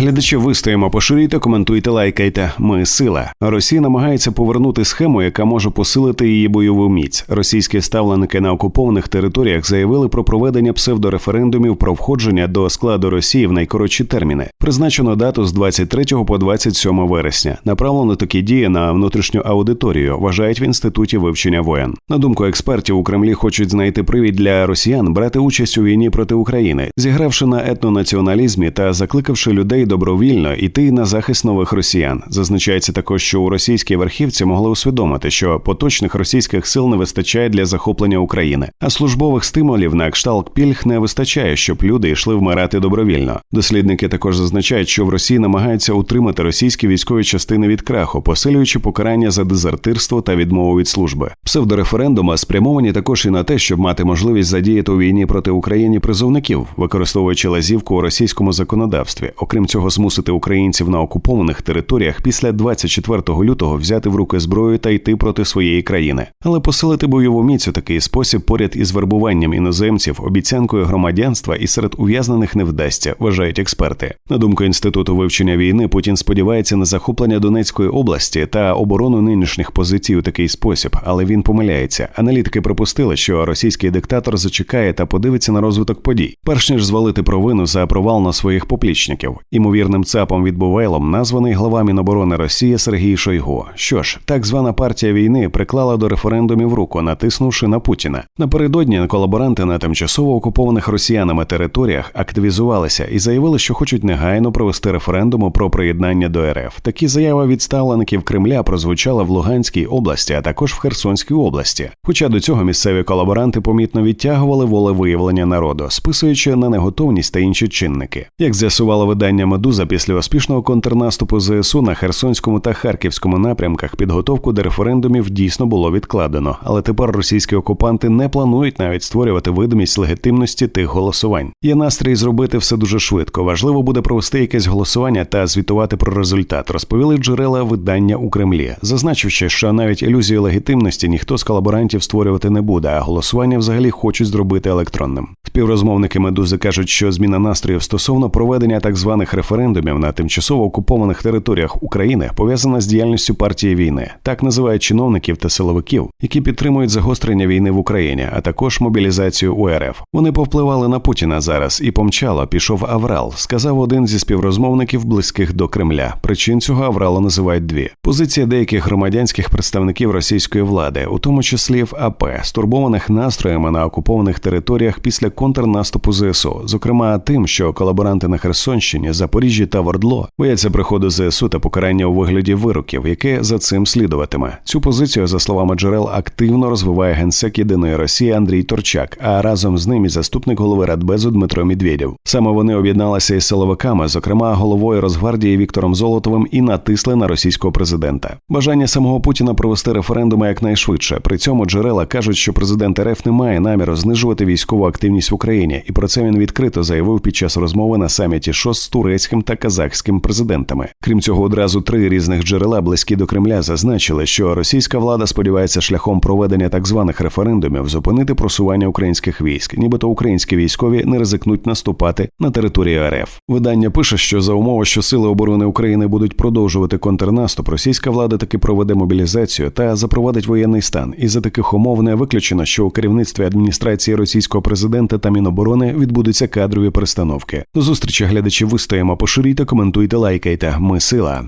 Глядачі вистоїмо, поширюйте, коментуйте, лайкайте. Ми сила. Росія намагається повернути схему, яка може посилити її бойову міць. Російські ставленики на окупованих територіях заявили про проведення псевдореферендумів про входження до складу Росії в найкоротші терміни. Призначено дату з 23 по 27 вересня. Направлено такі дії на внутрішню аудиторію. Вважають в інституті вивчення воєн. На думку експертів, у Кремлі хочуть знайти привід для росіян брати участь у війні проти України, зігравши на етнонаціоналізмі та закликавши людей добровільно йти на захист нових росіян. Зазначається також, що у російській верхівці могли усвідомити, що поточних російських сил не вистачає для захоплення України, а службових стимулів на кшталт пільг не вистачає, щоб люди йшли вмирати добровільно. Дослідники також зазначають, що в Росії намагаються утримати російські військові частини від краху, посилюючи покарання за дезертирство та відмову від служби. Псевдореферендуми спрямовані також і на те, щоб мати можливість задіяти у війні проти України призовників, використовуючи лазівку у російському законодавстві. Окрім цього, змусити українців на окупованих територіях після 24 лютого взяти в руки зброю та йти проти своєї країни, але посилити бойову міць у такий спосіб поряд із вербуванням іноземців, обіцянкою громадянства і серед ув'язнених не вдасться, вважають експерти. На думку інституту вивчення війни, Путін сподівається на захоплення Донецької області та оборону нинішніх позицій у такий спосіб, але він помиляється. Аналітики припустили, що російський диктатор зачекає та подивиться на розвиток подій, перш ніж звалити провину за провал на своїх поплічників. Імовірним цапом від Бувайлом названий глава Міноборони Росії Сергій Шойгу. Що ж, так звана партія війни приклала до референдумів руку, натиснувши на Путіна. Напередодні колаборанти на тимчасово окупованих росіянами територіях активізувалися і заявили, що хочуть негайно провести референдум про приєднання до РФ. Такі заяви від ставлеників Кремля прозвучали в Луганській області, а також в Херсонській області. Хоча до цього місцеві колаборанти помітно відтягували волевиявлення народу, списуючи на неготовність та інші чинники. Як з'ясувало видання Медуза після успішного контрнаступу ЗСУ на Херсонському та Харківському напрямках, підготовку до референдумів дійсно було відкладено, але тепер російські окупанти не планують навіть створювати видимість легітимності тих голосувань. Є настрій зробити все дуже швидко. Важливо буде провести якесь голосування та звітувати про результат. Розповіли джерела видання у Кремлі, зазначивши, що навіть ілюзію легітимності ніхто з колаборантів створювати не буде, а голосування взагалі хочуть зробити електронним. Співрозмовники медузи кажуть, що зміна настроїв стосовно проведення так званих референдумів на тимчасово окупованих територіях України пов'язана з діяльністю партії війни, так називають чиновників та силовиків, які підтримують загострення війни в Україні, а також мобілізацію УРФ. Вони повпливали на Путіна зараз і помчало пішов Аврал, сказав один зі співрозмовників близьких до Кремля. Причин цього Аврала називають дві: позиція деяких громадянських представників російської влади, у тому числі в АП, стурбованих настроями на окупованих територіях після контрнаступу ЗСУ, зокрема тим, що колаборанти на Херсонщині, Запоріжжі та Вордло бояться приходу ЗСУ та покарання у вигляді вироків, яке за цим слідуватиме. Цю позицію, за словами джерел, активно розвиває генсек єдиної Росії Андрій Торчак, а разом з ним і заступник голови Радбезу Дмитро Медведєв. Саме вони об'єдналися із силовиками, зокрема головою Росгвардії Віктором Золотовим, і натисли на російського президента. Бажання самого Путіна провести референдуми якнайшвидше. При цьому джерела кажуть, що президент РФ не має наміру знижувати військову активність в Україні, і про це він відкрито заявив під час розмови на саміті ШОС з турецьким та казахським президентами. Крім цього, одразу три різних джерела близькі до Кремля зазначили, що російська влада сподівається шляхом проведення так званих референдумів зупинити просування українських військ, нібито українські військові не ризикнуть наступати на територію РФ. Видання пише, що за умови, що сили оборони України будуть продовжувати контрнаступ, російська влада таки проведе мобілізацію та запровадить воєнний стан. І за таких умов не виключено, що у керівництві адміністрації російського президента та Міноборони відбудуться кадрові перестановки. До зустрічі глядачі вистоїмо, поширюйте, коментуйте, лайкайте. Ми сила.